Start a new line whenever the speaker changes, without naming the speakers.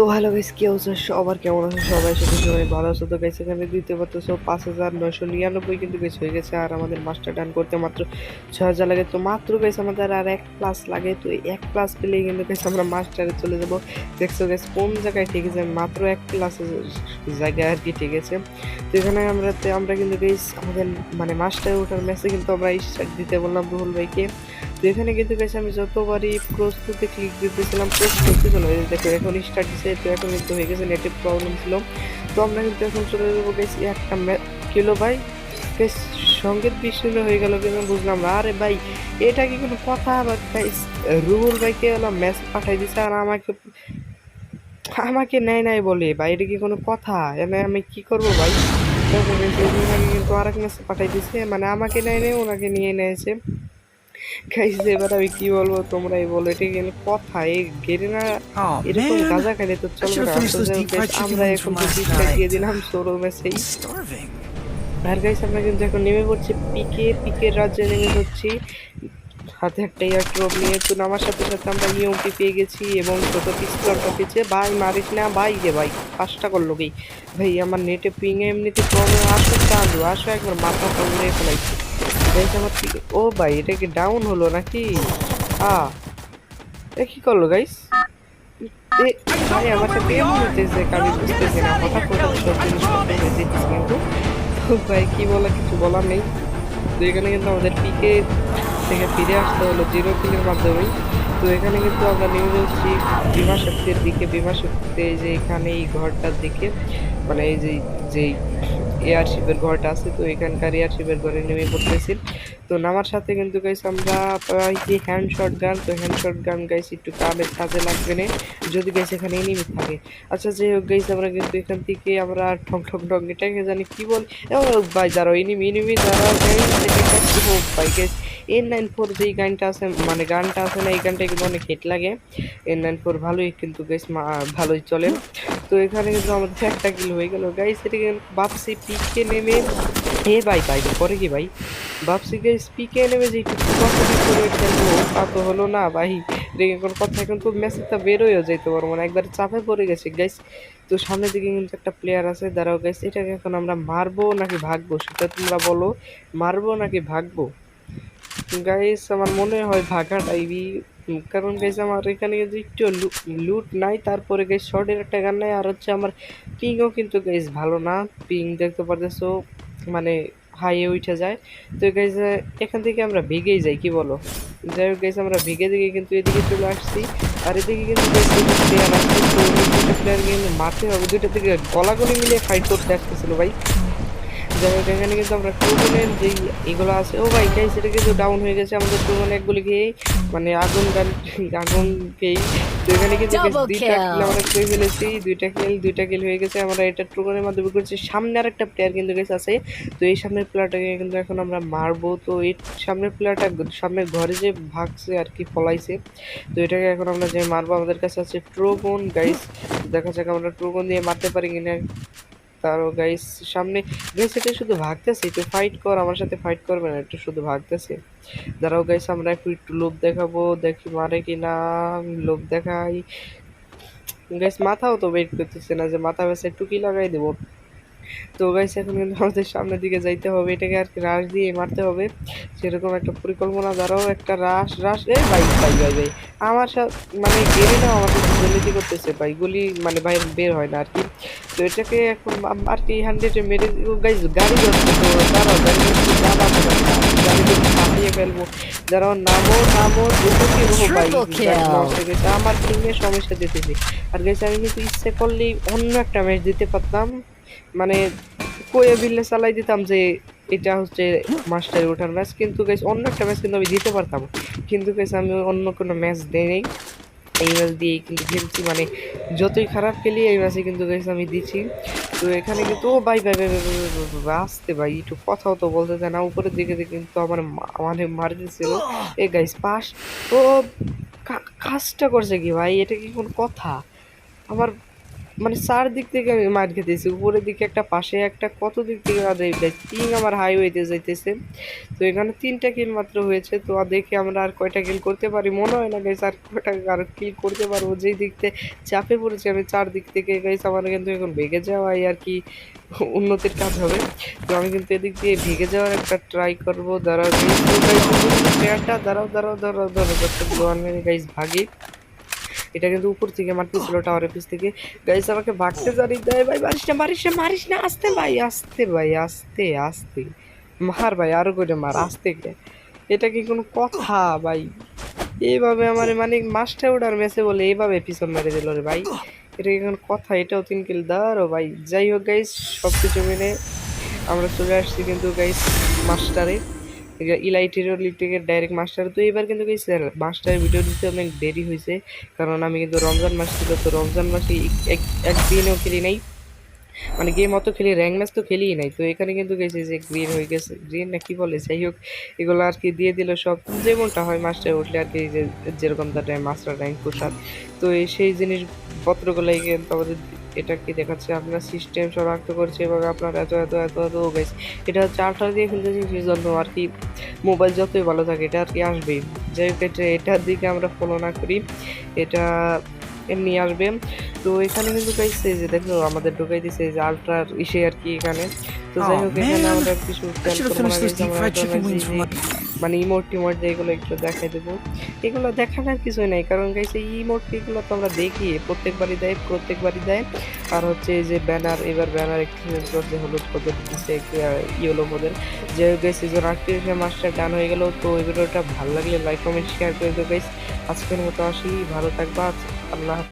তো ভালো গাইস কি অবস্থা? সবার কেমন আছে? সবাই সাথে সবাই ভালো আছে। তো গাইস এখানে দিতে পারতেছো পাঁচ হাজার নয়শো নিরানব্বই কিন্তু গাইস হয়ে গেছে, আর আমাদের মাস্টার ডান করতে মাত্র ছয় হাজার লাগে। তো মাত্র গাইস আমাদের আর এক প্লাস লাগে। তো এক প্লাস পেলেই কিন্তু গাইস আমরা মাস্টারে চলে যাব। দেখছ গাইস কোন জায়গায় ঠিক আছে? মাত্র এক প্লাস জায়গায় আর কি ঠিক আছে। তো এখানে আমরা আমরা কিন্তু গাইস আমাদের মানে মাস্টারে ওঠার ম্যাচে কিন্তু আমরা স্টার্ট দিতে বললাম রুহুল ভাইকে। এখানে কিন্তু গেছে আমি যতবারই প্রস্তুতি ক্লিক দিতেছিলাম প্রস্তুতি ছিল এই দেখো এখন স্টার্ট দিছে, তো এখন কিন্তু হয়ে গেছে নেটের প্রবলেম ছিল। তো আমরা কিন্তু এখন চলে যাব গেছি একটা কিলো ভাই। বেশ সংগীত বিচ্ছিন্ন হয়ে গেল কিন্তু বুঝলাম না। আরে ভাই, এটা কি কোনো কথা? আবার রুহুল ভাইকে হলো ম্যাচ পাঠাই দিছে আর আমাকে আমাকে নেয় নাই বলে। ভাই, এটা কি কোনো কথা? আমি কি করব ভাই? কিন্তু আরেক ম্যাচ পাঠাই দিছে। মানে আমাকে নেয় নেই, ওনাকে নিয়ে নিয়েছে গাইস এবার আমি কি বলব তোমরাই বলো এটা কথা? এই গেরিনা
Oh
এরকম গাঁজা খাইলে তো চলবে না। আমরা এখন ডিপটা দিয়ে দিলাম
I'm starving.
আর গাইস আমরা কিন্তু এখন নেমে পড়ছি পিকে পিকের রাজ্যে নেমে পড়ছি। হাতে একটা এয়ার ড্রপ নিয়ে তো নামার সাথে সাথে আমরা নিয়মটি পেয়ে গেছি এবং ছোট পিস্তলটা পেয়েছে ভাই মারিস না ভাই রে ভাই পাঁচটা করল কি? ভাই আমার নেটে পিং এমনিতে প্রবলেম আসো চাঁদু আসো একবার মাথা পড়ে ফেলাইছি গাইস আমার পিকে ও ভাই, এটা কি ডাউন হলো নাকি? আ, এ কি করল গাইস ভাই, আমার সাথে এমন হতেছে আমি বুঝতেছি না তো ভাই, কি বলা কিছু বলার নেই। তো এখানে কিন্তু আমাদের পিকে থেকে ফিরে আসতে হলো জিরো কিলের মাধ্যমেই। তো এখানে কিন্তু আমরা নেমে যাচ্ছি বিমা শক্তির দিকে, বিমা শক্তিতে যে এখানে এই ঘরটার দিকে মানে এই যে যেই এয়ারশিপের ঘরটা আছে, তো এখানকার এয়ারশিপের ঘরে নেমে পড়তেছি। তো নামার সাথে কিন্তু গাইস আমরা পাইছি হ্যান্ড শট গান তো হ্যান্ড শট গান গাইস একটু কামে কাজে লাগবে না, যদি গাইস এখানে এনিমি থাকে। আচ্ছা যাই হোক গাইস আমরা কিন্তু এখান থেকে আমরা ঠক ঠক ঠক এটাকে জানি কী বল? ভাই দাঁড়াও এনিমি এনিমি দাঁড়াও গাইস এটা ভাই গাইস এন নাইন ফোর যেই গানটা আছে মানে গানটা আছে না, এই গানটা কিন্তু অনেক হিট লাগে। এন নাইন ফোর ভালোই কিন্তু গাইস ভালোই চলে। তো এখানে কিন্তু আমাদের একটা কিল হয়ে গেল। গাইস এটা ভাবছি পিকে নেমে? এ ভাই ভাই পরে কি ভাই? বাপসি গাইস পিকে নেমে যে করে তা তো হলো না ভাই। রেগে কোনো কথা এখন তো মেসেজটা বেরোয়ও যেতে পারব না, একবার চাপে পড়ে গেছে গাইস তো সামনের দিকে কিন্তু একটা প্লেয়ার আছে, দাঁড়াও গাইস এটাকে এখন আমরা মারবো নাকি ভাগবো, সেটা তোমরা বলো। মারবো নাকি ভাগবো? গাইস, আমার মনে হয় ভাগাটাই কারণ গাইস আমার এখানে যে একটু লুট নাই, তারপরে গাইস শর্টের একটা গান নাই, আর হচ্ছে আমার পিংও কিন্তু গাইস ভালো না। পিং দেখতে পারতেছো মানে হাইয়ে উঠে যায়। তো গাইস এখান থেকে আমরা ভেগেই যাই, কি বলো? যাই হোক গাইস, আমরা ভেগে দিকে কিন্তু এদিকে চলে আসছি। আর এদিকে কিন্তু প্লেয়ার আসছে তো দুটো প্লেয়ার কিন্তু মারতে হবে। দুইটা থেকে গলাগলি মিলিয়ে ফাইট করতে আসতেছিল ভাই। যাই হোক এখানে কিন্তু আমরা টুর্নামেন্টের যেই এগুলো আছে। ও ভাই গাইস এটা কিন্তু ডাউন হয়ে গেছে আমাদের একগুলি খেয়ে মানে আগুন গান আগুন খেয়েই। তো এখানে কিন্তু দুইটা. কিল আমরা খেয়ে ফেলেছি। দুইটা কিল দুইটা কিল হয়ে গেছে। আমরা এটা টুর্নামেন্টের মাধ্যমে করছি। সামনে আর একটা প্লেয়ার কিন্তু গেছে আছে। তো এই সামনের প্লেয়ারটাকে কিন্তু এখন আমরা মারবো। তো এই সামনের প্লেয়ারটা সামনের ঘরে যে ভাগছে আর কি ফলাইছে। তো এটাকে এখন আমরা যে মারবো আমাদের কাছে আছে ট্রোগন গাইস দেখা যাক আমরা ট্রোগন দিয়ে মারতে পারি কিনা। তারও গাইস সামনে গাইস এটা শুধু ভাগতেছে, একটু ফাইট কর, আমার সাথে ফাইট করবে না, একটু শুধু ভাগতেছে। দাঁড়াও গাইস আমরা একটু একটু লোভ দেখাবো, দেখি মারে কি না লোভ দেখাই। গাইস মাথাও তো বের করতেছে না, যে মাথা বেসে টুকি লাগাই দেবো? তো গাইস এখন কিন্তু আমাদের সামনের দিকে যাইতে হবে। এটাকে আর কি রাশ দিয়ে মারতে হবে। সেরকম একটা পরিকল্পনা দ্বারাও একটা রাশ রাশ। এ ভাই ভাই ভাই ভাই আমার সাথে মানে গেলে না আমার সাথে গুলিটি করতেছে ভাই। গুলি মানে বাইরে বের হয় না আর কি। তো এটাকে এখন আর কি হান্ড্রেডে মেরে গাইস গাড়ি যাচ্ছে তো দাঁড়াও গাড়ি যাচ্ছে পাঠিয়ে ফেলব। দাঁড়াও নামো নামো দুটো হব ভাই। গেছে। আমার টিমে সমস্যা দিতেছি আর গাইস আমি কিন্তু ইচ্ছে করলেই অন্য একটা ম্যাচ দিতে পারতাম। মানে কয়ে বিল্লে চালাই দিতাম যে এটা হচ্ছে মাস্টারে ওঠার ম্যাচ কিন্তু গাইস অন্য একটা ম্যাচ কিন্তু আমি দিতে পারতাম। কিন্তু গেছে আমি অন্য কোনো ম্যাচ দেই এই ম্যাচ দিয়ে কিন্তু খেলছি। মানে যতই খারাপ খেলি, এই ম্যাচে কিন্তু গাইস আমি দিচ্ছি তো এখানে কিন্তু, ও ভাই ভাই ভাই আসতে ভাই, একটু কথাও তো বলতে দেয় না। উপরের দিকে কিন্তু আমার মানে মার দিচ্ছিল এ গাইস পাস ও কাজটা করছে কি ভাই? এটা কি কোন কথা? আমার মানে চারদিক থেকে আমি মার খেতেছি উপরের দিকে একটা পাশে একটা কত দিক থেকে পিং আমার হাইওয়েতে যাইতেছে তো এখানে তিনটা কিল মাত্র হয়েছে তো আর দেখি আমরা আর কয়টা কিল করতে পারি মনে হয় না গাইস আর কয়টা আর কিল করতে পারব যেই দিক থেকে চাপে পড়েছি আমি চারদিক থেকে গাইস আমার কিন্তু এখন ভেগে যাওয়াই আর কি উন্নতির কাজ হবে তো আমি কিন্তু এদিক দিয়ে ভেগে যাওয়ার একটা ট্রাই করব দাঁড়াও প্লেয়ারটা দাঁড়াও দাঁড়াও দাঁড়াও দাঁড়াও দোয়ান গাইস ভাগি এটা কিন্তু উপর থেকে মারতেছিল টাওয়ারের পিছ থেকে। গাইস আমাকে ভাগতে জানি, দেয় ভাই, মারিস না মারিস না মারিস না, আস্তে ভাই আস্তে ভাই, আস্তে আস্তে। মার ভাই, আরও করে মার, আস্তে এটা কি কোনো কথা ভাই? এইভাবে আমার মানে মাস্টার ওঠার মেসে বলে এইভাবে পিছন মেরে দিল রে ভাই। এটা কি কোনো কথা? এটাও তিন কিল দাঁড়ো ভাই। যাই হোক গাইস সব কিছু মেনে আমরা চলে আসছি কিন্তু গাইস মাস্টারে। ইলাইটের থেকে ডাইরেক্ট মাস্টার তো এবার কিন্তু গাইস মাস্টার ভিডিও দিতে অনেক দেরি হয়েছে কারণ আমি কিন্তু রমজান মাস ছিল, তো রমজান মাসে এক- একদিনও খেলি নাই। মানে গেম অত খেলি র্যাঙ্ক ম্যাচ তো খেলিই নাই। তো এখানে কিন্তু গেছে যে গ্রিন হয়ে গেছে। গ্রিন না কি বলে, যাই হোক, এগুলো আর কি দিয়ে দিল সব। যেমনটা হয় মাস্টার উঠলে আর কি যে, যেরকম তার মাস্টার র্যাঙ্ক পোশাক। তো সেই জিনিসপত্রগুলো কিন্তু আমাদের এটা কি দেখাচ্ছে? আপনার সিস্টেম শনাক্ত করছে এবং আপনার এত এত এত এত গেছে এটা হচ্ছে দিয়ে খেলতেছি সেই জন্য আর কি মোবাইল যতই ভালো থাকে এটা আর কি আসবেই। যাই হোক এটা এটার দিকে আমরা ফলো না করি এটা এমনি আসবে। তো এখানে কিন্তু গাইছে যে দেখো আমাদের ঢুকাই দিছে যে আলট্রার ইসে আর কি এখানে। তো যাই হোক এখানে. আমরা কিছু যে. মানে ইমোট টিমোট যেগুলো একটু দেখাই দেবো এগুলো দেখানোর কিছুই নাই, কারণ গাইছে ইমোট এগুলো তো আমরা দেখি, প্রত্যেকবারই দেয় প্রত্যেকবারই দেয় আর হচ্ছে যে ব্যানার এবার ব্যানার এক্সচেঞ্জ করছে, হলুদ পদের দিচ্ছে ইয়েলো পদের যে গাইস সিজন আটত্রিশে মাসটা ডান হয়ে গেল, তো ভিডিওটা ভালো লাগলে লাইক কমেন্ট শেয়ার করে দেবো গাইস আজকের মতো আসি, ভালো থাকবা, আল্লাহ।